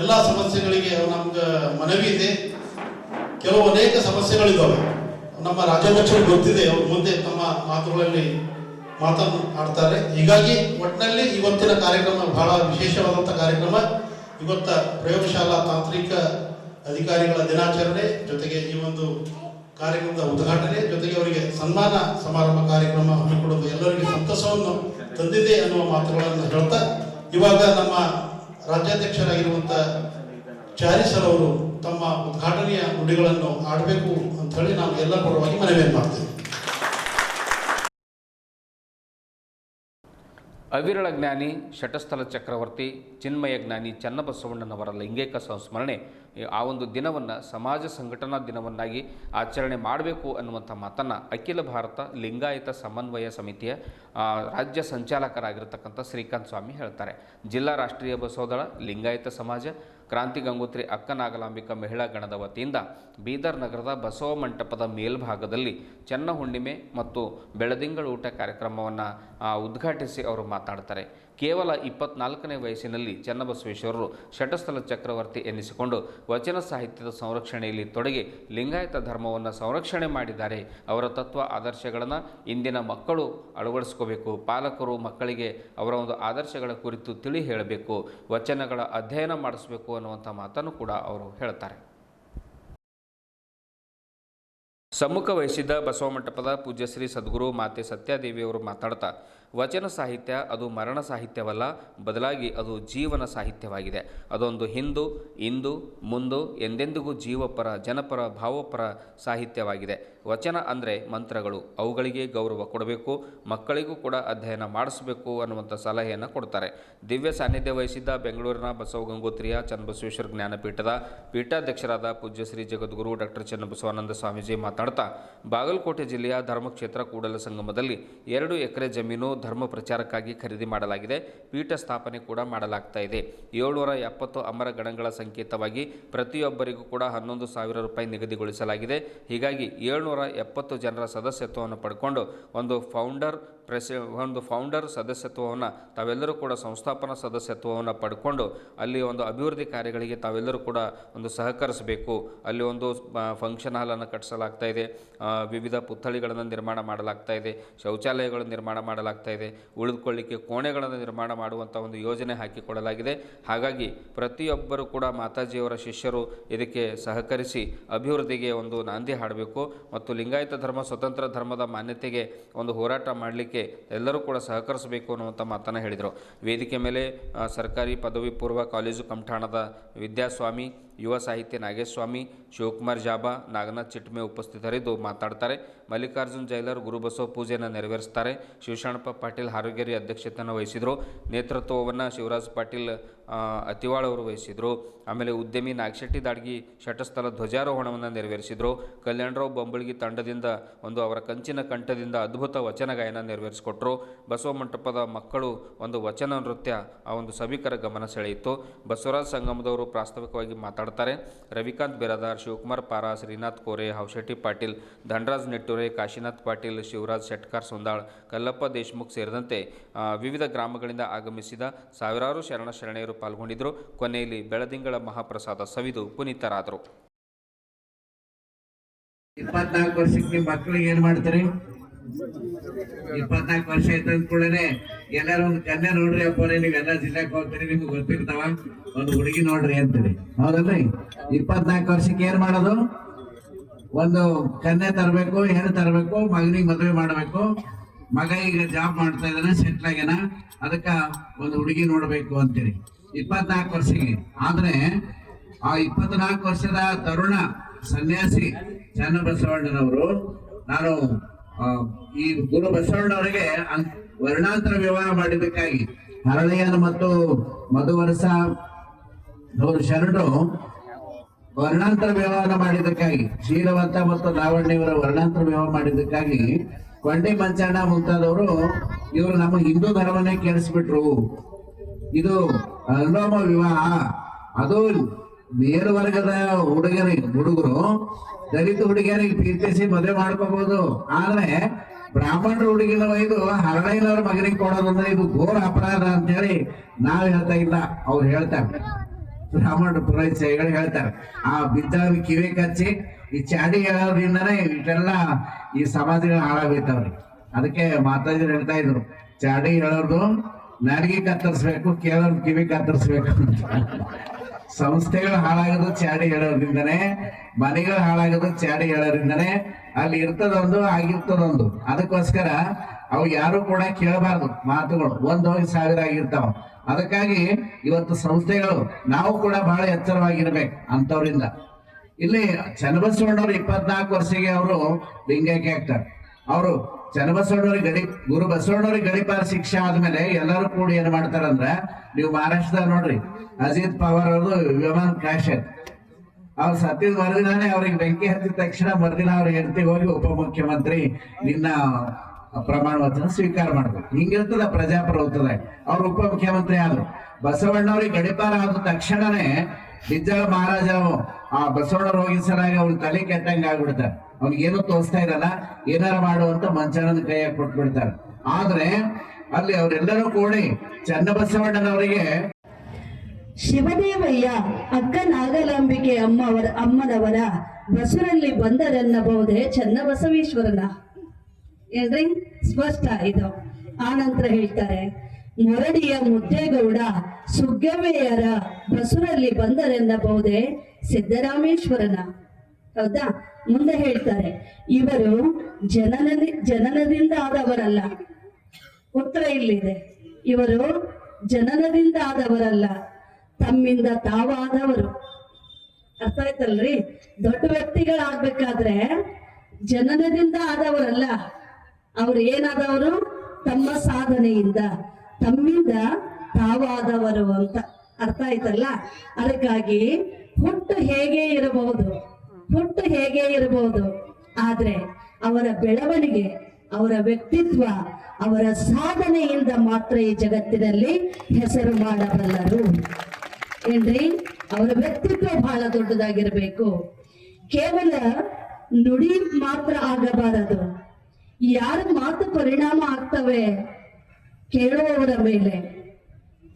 ಎಲ್ಲ ಸಮಸ್ಯೆಗಳಿಗೆ ನಮ್ಗೆ ಮನವಿ ಇದೆ. ಕೆಲವು ಅನೇಕ ಸಮಸ್ಯೆಗಳಿದ್ದಾವೆ. ನಮ್ಮ ರಾಜ್ಯಾಧ್ಯಕ್ಷರು ಗೊತ್ತಿದೆ, ಅವ್ರ ಮುಂದೆ ತಮ್ಮ ಮಾತುಗಳಲ್ಲಿ ಮಾತನಾಡ್ತಾರೆ ಹೀಗಾಗಿ ಒಟ್ಟಿನಲ್ಲಿ ಇವತ್ತಿನ ಕಾರ್ಯಕ್ರಮ ಬಹಳ ವಿಶೇಷವಾದಂಥ ಕಾರ್ಯಕ್ರಮ. ಇವತ್ತ ಪ್ರಯೋಗಶಾಲಾ ತಾಂತ್ರಿಕ ಅಧಿಕಾರಿಗಳ ದಿನಾಚರಣೆ ಜೊತೆಗೆ ಈ ಒಂದು ಕಾರ್ಯಕ್ರಮದ ಉದ್ಘಾಟನೆ ಜೊತೆಗೆ ಅವರಿಗೆ ಸನ್ಮಾನ ಸಮಾರಂಭ ಕಾರ್ಯಕ್ರಮ ಹಮ್ಮಿಕೊಡೋದು ಎಲ್ಲರಿಗೆ ಸಂತಸವನ್ನು ತಂದಿದೆ ಅನ್ನುವ ಮಾತುಗಳನ್ನು ಹೇಳ್ತಾ, ಇವಾಗ ನಮ್ಮ ರಾಜ್ಯಾಧ್ಯಕ್ಷರಾಗಿರುವಂಥ ಚಾರಿಸರ್ ಅವರು ತಮ್ಮ ಉದ್ಘಾಟನೆಯ ನುಡಿಗಳನ್ನು ಆಡಬೇಕು ಅಂತ ಹೇಳಿ ನಾನು ಎಲ್ಲ ಪರವಾಗಿ ಮನವಿಯನ್ನು ಮಾಡ್ತೇನೆ ಅವಿರಳ ಜ್ಞಾನಿ ಶಟಸ್ಥಲ ಚಕ್ರವರ್ತಿ, ಚಿನ್ಮಯ ಜ್ಞಾನಿ ಚನ್ನಬಸವಣ್ಣನವರ ಲೈಂಗಿಕ ಸಂಸ್ಮರಣೆ ಆ ಒಂದು ದಿನವನ್ನು, ಸಮಾಜ ಸಂಘಟನಾ ದಿನವನ್ನಾಗಿ ಆಚರಣೆ ಮಾಡಬೇಕು ಅನ್ನುವಂಥ ಮಾತನ್ನು ಅಖಿಲ ಭಾರತ ಲಿಂಗಾಯತ ಸಮನ್ವಯ ಸಮಿತಿಯ ರಾಜ್ಯ ಸಂಚಾಲಕರಾಗಿರ್ತಕ್ಕಂಥ ಶ್ರೀಕಾಂತ್ ಸ್ವಾಮಿ ಹೇಳ್ತಾರೆ. ಜಿಲ್ಲಾ ರಾಷ್ಟ್ರೀಯ ಬಸವದಳ, ಲಿಂಗಾಯತ ಸಮಾಜ ಕ್ರಾಂತಿ ಗಂಗೋತ್ರಿ ಅಕ್ಕನಾಗಲಾಂಬಿಕಾ ಮಹಿಳಾ ಗಣದ ವತಿಯಿಂದ ಬೀದರ್ ನಗರದ ಬಸವ ಮಂಟಪದ ಮೇಲ್ಭಾಗದಲ್ಲಿ ಚೆನ್ನ ಹುಣ್ಣಿಮೆ ಮತ್ತು ಬೆಳದಿಂಗಳ ಊಟ ಕಾರ್ಯಕ್ರಮವನ್ನು ಉದ್ಘಾಟಿಸಿ ಅವರು ಮಾತನಾಡ್ತಾರೆ ಕೇವಲ ಇಪ್ಪತ್ನಾಲ್ಕನೇ ವಯಸ್ಸಿನಲ್ಲಿ ಚನ್ನಬಸವೇಶ್ವರರು ಶಟಸ್ಥಲ ಚಕ್ರವರ್ತಿ ಎನ್ನಿಸಿಕೊಂಡು ವಚನ ಸಾಹಿತ್ಯದ ಸಂರಕ್ಷಣೆಯಲ್ಲಿ ತೊಡಗಿ ಲಿಂಗಾಯತ ಧರ್ಮವನ್ನು ಸಂರಕ್ಷಣೆ ಮಾಡಿದ್ದಾರೆ. ಅವರ ತತ್ವ ಆದರ್ಶಗಳನ್ನು ಇಂದಿನ ಮಕ್ಕಳು ಅಳವಡಿಸ್ಕೋಬೇಕು. ಪಾಲಕರು ಮಕ್ಕಳಿಗೆ ಅವರ ಒಂದು ಆದರ್ಶಗಳ ಕುರಿತು ತಿಳಿ ಹೇಳಬೇಕು. ವಚನಗಳ ಅಧ್ಯಯನ ಮಾಡಿಸಬೇಕು ಅನ್ನುವಂಥ ಮಾತನ್ನು ಕೂಡ ಅವರು ಹೇಳ್ತಾರೆ ಸಮ್ಮುಖ ವಹಿಸಿದ್ದ ಬಸವ ಮಂಟಪದ ಪೂಜ್ಯಶ್ರೀ ಸದ್ಗುರು ಮಾತೆ ಸತ್ಯಾದೇವಿಯವರು ಮಾತಾಡ್ತಾ ವಚನ ಸಾಹಿತ್ಯ ಅದು ಮರಣ ಸಾಹಿತ್ಯವಲ್ಲ, ಬದಲಾಗಿ ಅದು ಜೀವನ ಸಾಹಿತ್ಯವಾಗಿದೆ. ಅದೊಂದು ಹಿಂದು, ಇಂದು, ಮುಂದು ಎಂದೆಂದಿಗೂ ಜೀವಪರ, ಜನಪರ, ಭಾವಪರ ಸಾಹಿತ್ಯವಾಗಿದೆ. ವಚನ ಅಂದರೆ ಮಂತ್ರಗಳು. ಅವುಗಳಿಗೆ ಗೌರವ ಕೊಡಬೇಕು, ಮಕ್ಕಳಿಗೂ ಕೂಡ ಅಧ್ಯಯನ ಮಾಡಿಸಬೇಕು ಅನ್ನುವಂಥ ಸಲಹೆಯನ್ನು ಕೊಡ್ತಾರೆ. ದಿವ್ಯ ಸಾನ್ನಿಧ್ಯ ವಹಿಸಿದ್ದ ಬೆಂಗಳೂರಿನ ಬಸವ ಗಂಗೋತ್ರಿಯ ಚನ್ನಬಸವೇಶ್ವರ ಜ್ಞಾನಪೀಠದ ಪೀಠಾಧ್ಯಕ್ಷರಾದ ಪೂಜ್ಯ ಶ್ರೀ ಜಗದ್ಗುರು ಡಾಕ್ಟರ್ ಚನ್ನಬಸವಾನಂದ ಸ್ವಾಮೀಜಿ ಮಾತನಾಡ್ತಾ ಬಾಗಲಕೋಟೆ ಜಿಲ್ಲೆಯ ಧರ್ಮಕ್ಷೇತ್ರ ಕೂಡಲ ಸಂಗಮದಲ್ಲಿ ಎರಡು ಎಕರೆ ಜಮೀನು ಧರ್ಮ ಪ್ರಚಾರಕ್ಕಾಗಿ ಖರೀದಿ ಮಾಡಲಾಗಿದೆ. ಪೀಠ ಸ್ಥಾಪನೆ ಕೂಡ ಮಾಡಲಾಗ್ತಾ ಇದೆ. ಏಳ್ನೂರ ಎಪ್ಪತ್ತು ಅಮರ ಗಣಗಳ ಸಂಕೇತವಾಗಿ ಪ್ರತಿಯೊಬ್ಬರಿಗೂ ಕೂಡ ಹನ್ನೊಂದು ಸಾವಿರ ರೂಪಾಯಿ ನಿಗದಿಗೊಳಿಸಲಾಗಿದೆ. ಹೀಗಾಗಿ ಏಳ್ನೂರ ಎಪ್ಪತ್ತು ಜನರ ಸದಸ್ಯತ್ವವನ್ನು ಪಡ್ಕೊಂಡು ಒಂದು ಫೌಂಡರ್ ಪ್ರೆಸಿ, ಒಂದು ಫೌಂಡರ್ ಸದಸ್ಯತ್ವವನ್ನು, ತಾವೆಲ್ಲರೂ ಕೂಡ ಸಂಸ್ಥಾಪನಾ ಸದಸ್ಯತ್ವವನ್ನು ಪಡ್ಕೊಂಡು, ಅಲ್ಲಿ ಒಂದು ಅಭಿವೃದ್ಧಿ ಕಾರ್ಯಗಳಿಗೆ ತಾವೆಲ್ಲರೂ ಕೂಡ ಒಂದು ಸಹಕರಿಸಬೇಕು. ಅಲ್ಲಿ ಒಂದು ಫಂಕ್ಷನ್ ಹಾಲನ್ನು ಕಟ್ಟಿಸಲಾಗ್ತಾ ಇದೆ. ವಿವಿಧ ಪುತ್ಥಳಿಗಳನ್ನು ನಿರ್ಮಾಣ ಮಾಡಲಾಗ್ತಾ ಇದೆ. ಶೌಚಾಲಯಗಳು ನಿರ್ಮಾಣ ಮಾಡಲಾಗ್ತಾ ಇದೆ. ಉಳಿದುಕೊಳ್ಳಿಕ್ಕೆ ಕೋಣೆಗಳನ್ನು ನಿರ್ಮಾಣ ಮಾಡುವಂಥ ಒಂದು ಯೋಜನೆ ಹಾಕಿಕೊಡಲಾಗಿದೆ. ಹಾಗಾಗಿ ಪ್ರತಿಯೊಬ್ಬರು ಕೂಡ ಮಾತಾಜಿಯವರ ಶಿಷ್ಯರು ಇದಕ್ಕೆ ಸಹಕರಿಸಿ ಅಭಿವೃದ್ಧಿಗೆ ಒಂದು ನಾಂದಿ ಹಾಡಬೇಕು. ಮತ್ತು ಲಿಂಗಾಯತ ಧರ್ಮ, ಸ್ವತಂತ್ರ ಧರ್ಮದ ಮಾನ್ಯತೆಗೆ ಒಂದು ಹೋರಾಟ ಮಾಡಲಿಕ್ಕೆ ಎಲ್ಲರೂ ಕೂಡ ಸಹಕರಿಸಬೇಕು ಅನ್ನುವಂಥ ಮಾತನ್ನು ಹೇಳಿದರು. ವೇದಿಕೆ ಮೇಲೆ ಸರ್ಕಾರಿ ಪದವಿ ಪೂರ್ವ ಕಾಲೇಜು ಕಂಠಾಣದ ವಿದ್ಯಾಸ್ವಾಮಿ ಯುವ ಸಾಹಿತ್ಯ ನಾಗೇಶ್ವಾಮಿ ಶಿವಕುಮಾರ್ ಜಾಬಾ, ನಾಗನಾಥ್ ಚಿಟ್ಮೆ ಉಪಸ್ಥಿತರಿದ್ದು ಮಾತಾಡ್ತಾರೆ. ಮಲ್ಲಿಕಾರ್ಜುನ್ ಜೈಲರ್ ಗುರುಬಸವ ಪೂಜೆಯನ್ನು ನೆರವೇರಿಸ್ತಾರೆ. ಶಿವಶಾಣಪ್ಪ ಪಾಟೀಲ್ ಆರೋಗ್ಯರಿ ಅಧ್ಯಕ್ಷತೆಯನ್ನು ವಹಿಸಿದರು. ನೇತೃತ್ವವನ್ನು ಶಿವರಾಜ್ ಪಾಟೀಲ್ ಅತಿವಾಳ್ ಅವರು ವಹಿಸಿದರು. ಆಮೇಲೆ ಉದ್ಯಮಿ ನಾಗಶೆಟ್ಟಿ ದಾಡ್ಗಿ ಶಟಸ್ಥಲ ಧ್ವಜಾರೋಹಣವನ್ನು ನೆರವೇರಿಸಿದರು. ಕಲ್ಯಾಣರಾವ್ ಬೊಂಬಳ್ಗಿ ತಂಡದಿಂದ ಒಂದು ಅವರ ಕಂಚಿನ ಕಂಠದಿಂದ ಅದ್ಭುತ ವಚನ ಗಾಯನ ನೆರವೇರಿಸಿಕೊಟ್ರು. ಬಸವ ಮಂಟಪದ ಮಕ್ಕಳು ಒಂದು ವಚನ ನೃತ್ಯ, ಆ ಒಂದು ಸಭಿಕರ ಗಮನ ಸೆಳೆಯಿತು. ಬಸವರಾಜ್ ಸಂಗಮದವರು ಪ್ರಾಸ್ತಾವಿಕವಾಗಿ ಮಾತಾಡ್ತಾರೆ ರವಿಕಾಂತ್ ಬಿರಾದಾರ್, ಶಿವಕುಮಾರ್ ಪಾರ, ಶ್ರೀನಾಥ್ ಕೋರೆ, ಹೌಶೆಟ್ಟಿ ಪಾಟೀಲ್, ಧನರಾಜ್ ನೆಟ್ಟೂರೆ, ಕಾಶಿನಾಥ್ ಪಾಟೀಲ್, ಶಿವರಾಜ್ ಶೆಟ್ಕಾರ್ ಸುಂದಾಳ್, ಕಲ್ಲಪ್ಪ ದೇಶಮುಖ್ ಸೇರಿದಂತೆ ವಿವಿಧ ಗ್ರಾಮಗಳಿಂದ ಆಗಮಿಸಿದ ಸಾವಿರಾರು ಶರಣ ಶರಣೆಯರು ಪಾಲ್ಗೊಂಡಿದ್ದರು. ಕೊನೆಯಲ್ಲಿ ಬೆಳದಿಂಗಳ ಮಹಾಪ್ರಸಾದ ಸವಿದು ಪುನೀತರಾದರು. ಇಪ್ಪತ್ನಾಲ್ಕು ವರ್ಷಕ್ಕೆ ಮಕ್ಕಳಿಗೆ ಏನ್ ಮಾಡ್ತೀರಿ? ಇಪ್ಪತ್ನಾಲ್ಕು ವರ್ಷ ಆಯ್ತು ಅಂದ್ಕೊಳ್ಳೇನೆ. ಎಲ್ಲಾರು ಒಂದು ಕನ್ಯಾ ನೋಡ್ರಿ ಅಪ್ಪನೇ ನೀವೆಲ್ಲ ಜಿಲ್ಲೆಗೆ ಹೋಗ್ತೀರಿ, ನಿಮ್ಗೆ ಗೊತ್ತಿರ್ತಾವ. ಒಂದು ಹುಡುಗಿ ನೋಡ್ರಿ ಅಂತೀರಿ. ಹೌದಲ್ರಿ? ಇಪ್ಪತ್ನಾಲ್ಕು ವರ್ಷಕ್ಕೆ ಏನ್ ಮಾಡೋದು? ಒಂದು ಕನ್ಯಾ ತರಬೇಕು, ಹೆಣ್ಣು ತರಬೇಕು, ಮಗನಿಗೆ ಮದುವೆ ಮಾಡಬೇಕು. ಮಗ ಈಗ ಜಾಬ್ ಮಾಡ್ತಾ ಇದ್ದಾನೆ ಸೆಟ್ಲ್ ಆಗ್ಯಾನ. ಅದಕ್ಕ ಒಂದು ಹುಡುಗಿ ನೋಡ್ಬೇಕು ಅಂತೀರಿ. ಇಪ್ಪತ್ನಾಲ್ಕು ವರ್ಷಕ್ಕೆ ಆದ್ರೆ ಆ ಇಪ್ಪತ್ನಾಲ್ಕು ವರ್ಷದ ತರುಣ ಸನ್ಯಾಸಿ ಚನ್ನಬಸವಣ್ಣನವರು, ನಾನು ಈ ಗುರು ಬಸವಣ್ಣವರಿಗೆ ವರ್ಣಾಂತರ ವಿವಾಹ ಮಾಡಬೇಕಾಗಿ ಹರಳಯ್ಯನ ಮತ್ತು ಮಧುವರಸ ಅವರು ಶರಣರು ವರ್ಣಾಂತರ ವ್ಯವಹಾರ ಮಾಡಿದ್ದಕ್ಕಾಗಿ, ಶೀಲವಂತ ಮತ್ತು ಲಾವಣ್ಯವರ ವರ್ಣಾಂತರ ವಿವಾಹ ಮಾಡಿದ್ದಕ್ಕಾಗಿ ಕೊಂಡಿ ಮಂಚಣ್ಣ ಮುಂತಾದವರು ಇವರು ನಮ್ಮ ಹಿಂದೂ ಧರ್ಮನೇ ಕೇಳಿಸ್ಬಿಟ್ರು ಇದು ಅನುಲೋಮ ವಿವಾಹ. ಅದು ಮೇಲ್ವರ್ಗದ ಹುಡುಗರಿಗೆ ಹುಡುಗರು ದಲಿತ ಹುಡುಗಿಯರಿಗೆ ಪ್ರೀತಿಸಿ ಮದುವೆ ಮಾಡ್ಕೋಬಹುದು ಆದ್ರೆ ಬ್ರಾಹ್ಮಣರ ಹುಡುಗಿನ ಒಯ್ದು ಹರಳೈನವ್ರ ಮಗನಿಗೆ ಕೊಡೋದಂದ್ರೆ ಇದು ಘೋರ ಅಪರಾಧ ಅಂತ ಹೇಳಿ ನಾವ್ ಹೇಳ್ತಾ ಇಲ್ಲ. ಅವ್ರು ಹೇಳ್ತಾರೆ. ಬ್ರಾಹ್ಮಣ ಪುರೋಹಿತಗಳು ಹೇಳ್ತಾರೆ. ಆ ಬಿದ್ದವ್ರಿಗೆ ಕಿವಿ ಕಚ್ಚಿ, ಈ ಚಾಡಿ ಹೇಳೋದ್ರಿಂದನೇ ಇಷ್ಟೆಲ್ಲ ಈ ಸಮಾಜಗಳು ಹಾಳಾಗೋಯ್ತವ್ರಿ. ಅದಕ್ಕೆ ಮಾತಾಜರು ಹೇಳ್ತಾ ಇದ್ರು. ಚಾಡಿ ಹೇಳೋರ್ದು ನಾಡಿಗೆ ಕತ್ತರಿಸ್ಬೇಕು ಕೇಳೋರ್ ಕಿವಿ ಕತ್ತರಿಸ್ಬೇಕು ಸಂಸ್ಥೆಗಳು ಹಾಳಾಗದು ಚಾಡಿ ಹೇಳೋದ್ರಿಂದನೇ, ಮನೆಗಳು ಹಾಳಾಗೋದು ಚಾಡಿ ಹೇಳೋದ್ರಿಂದನೇ, ಅಲ್ಲಿ ಇರ್ತದೊಂದು, ಆಗಿರ್ತದೊಂದು. ಅದಕ್ಕೋಸ್ಕರ ಅವು ಯಾರು ಕೂಡ ಕೇಳಬಾರ್ದು ಮಾತುಗಳು. ಒಂದ್ ಹೋಗಿ ಸಾವಿರ ಆಗಿರ್ತಾವ. ಅದಕ್ಕಾಗಿ ಇವತ್ತು ಸಂಸ್ಥೆಗಳು, ನಾವು ಕೂಡ ಬಹಳ ಎಚ್ಚರವಾಗಿರ್ಬೇಕು ಅಂತವ್ರಿಂದ. ಇಲ್ಲಿ ಚನ್ನಬಸವಣ್ಣವ್ರು ಇಪ್ಪತ್ನಾಲ್ಕು ವರ್ಷಗೆ ಅವರು ಲಿಂಗೈಕ್ಯ ಆಗ್ತಾರೆ. ಅವರು ಚನ್ನಬಸವಣ್ಣವ್ರಿಗೆ ಗಡಿ, ಗುರು ಬಸವಣ್ಣವ್ರಿಗೆ ಗಡಿಪಾರ ಶಿಕ್ಷೆ ಆದ್ಮೇಲೆ ಎಲ್ಲರೂ ಕೂಡಿ ಏನ್ ಮಾಡ್ತಾರಂದ್ರ, ನೀವು ಮಹಾರಾಷ್ಟ್ರದಾಗ ನೋಡ್ರಿ, ಅಜಿತ್ ಪವಾರ್ ಅವರು ವಿಮಾನ ಕ್ರಾಶ್ ಅವ್ರ ಸತ್ತಿದ ಮರುದಿನಾನೇ ಅವ್ರಿಗೆ ಬೆಂಕಿ ಹತ್ತಿದ ತಕ್ಷಣ ಮರುದಿನ ಅವ್ರ ಹೆಂಡತಿಗೆ ಹೋಗಿ ಉಪಮುಖ್ಯಮಂತ್ರಿ ನಿನ್ನ ಪ್ರಮಾಣ ವಚನ ಸ್ವೀಕಾರ ಮಾಡ್ಬೇಕು. ಹಿಂಗಿರ್ತದ ಪ್ರಜಾಪ್ರಭುತ್ವದಾಗ. ಅವ್ರು ಉಪಮುಖ್ಯಮಂತ್ರಿ ಆದ್ರು. ಬಸವಣ್ಣವ್ರಿಗೆ ಗಡಿಪಾರ ಆದ ತಕ್ಷಣನೇ ಬಿಜ್ಜಳ ಮಹಾರಾಜ ಆ ಬಸವಣ್ಣ ಹೋಗಿ ಸರಾಗಿ ಅವ್ರ ತಲೆ ಕೆಟ್ಟಂಗೆ ಆಗ್ಬಿಡ್ತಾರೆ ಅವ್ನಿಗೆ ಏನೋ ತೋರಿಸ್ತಾ ಇರಲ್ಲ, ಏನಾರ ಮಾಡುವಂತ ಮಂಚನನ ಕೈಯಾಗ ಕೊಟ್ಬಿಡ್ತಾರೆ. ಆದ್ರೆ ಅಲ್ಲಿ ಅವರೆಲ್ಲರೂ ಕೂಡಿ ಚನ್ನಬಸವಣ್ಣನವರಿಗೆ ಶಿವದೇವಯ್ಯ ಅಕ್ಕ ನಾಗಲಾಂಬಿಕೆ ಅಮ್ಮವರ, ಅಮ್ಮನವರ ಬಸುರಲ್ಲಿ ಬಂದರೆನ್ನಬಹುದೇ ಚನ್ನಬಸವೇಶ್ವರನ? ಏನ್ರಿ ಸ್ಪಷ್ಟ ಇದು. ಆನಂತರ ಹೇಳ್ತಾರೆ, ಮೊರಡಿಯ ಮುದ್ದೇಗೌಡ ಸುಗ್ಗವೆಯರ ಬಸುರಲ್ಲಿ ಬಂದರೆನ್ನಬಹುದೇ ಸಿದ್ದರಾಮೇಶ್ವರನ? ಹೌದಾ? ಮುಂದೆ ಹೇಳ್ತಾರೆ, ಇವರು ಜನನ ಜನನದಿಂದ ಆದವರಲ್ಲ. ಉತ್ತರ ಇಲ್ಲಿದೆ ಇವರು ಜನನದಿಂದ ಆದವರಲ್ಲ, ತಮ್ಮಿಂದ ತಾವಾದವರು ಅರ್ಥ ಆಯ್ತಲ್ರಿ? ದೊಡ್ಡ ವ್ಯಕ್ತಿಗಳಾಗ್ಬೇಕಾದ್ರೆ ಜನನದಿಂದ ಆದವರಲ್ಲ, ಅವ್ರು ಏನಾದವರು? ತಮ್ಮ ಸಾಧನೆಯಿಂದ, ತಮ್ಮಿಂದ ತಾವಾದವರು ಅಂತ. ಅರ್ಥ ಆಯ್ತಲ್ಲ? ಅದಕ್ಕಾಗಿ ಹುಟ್ಟು ಹೇಗೆ ಇರಬಹುದು? ಹುಟ್ಟು ಹೇಗೆ ಇರಬಹುದು ಆದ್ರೆ ಅವರ ಬೆಳವಣಿಗೆ, ಅವರ ವ್ಯಕ್ತಿತ್ವ, ಅವರ ಸಾಧನೆಯಿಂದ ಮಾತ್ರ ಈ ಜಗತ್ತಿನಲ್ಲಿ ಹೆಸರು ಮಾಡಬಲ್ಲರು. ಏನ್ರಿ? ಅವರ ವ್ಯಕ್ತಿತ್ವ ಬಹಳ ದೊಡ್ಡದಾಗಿರಬೇಕು. ಕೇವಲ ನುಡಿ ಮಾತ್ರ ಆಗಬಾರದು. ಯಾರ ಮಾತು ಪರಿಣಾಮ ಆಗ್ತವೆ ಕೇಳುವವರ ಮೇಲೆ?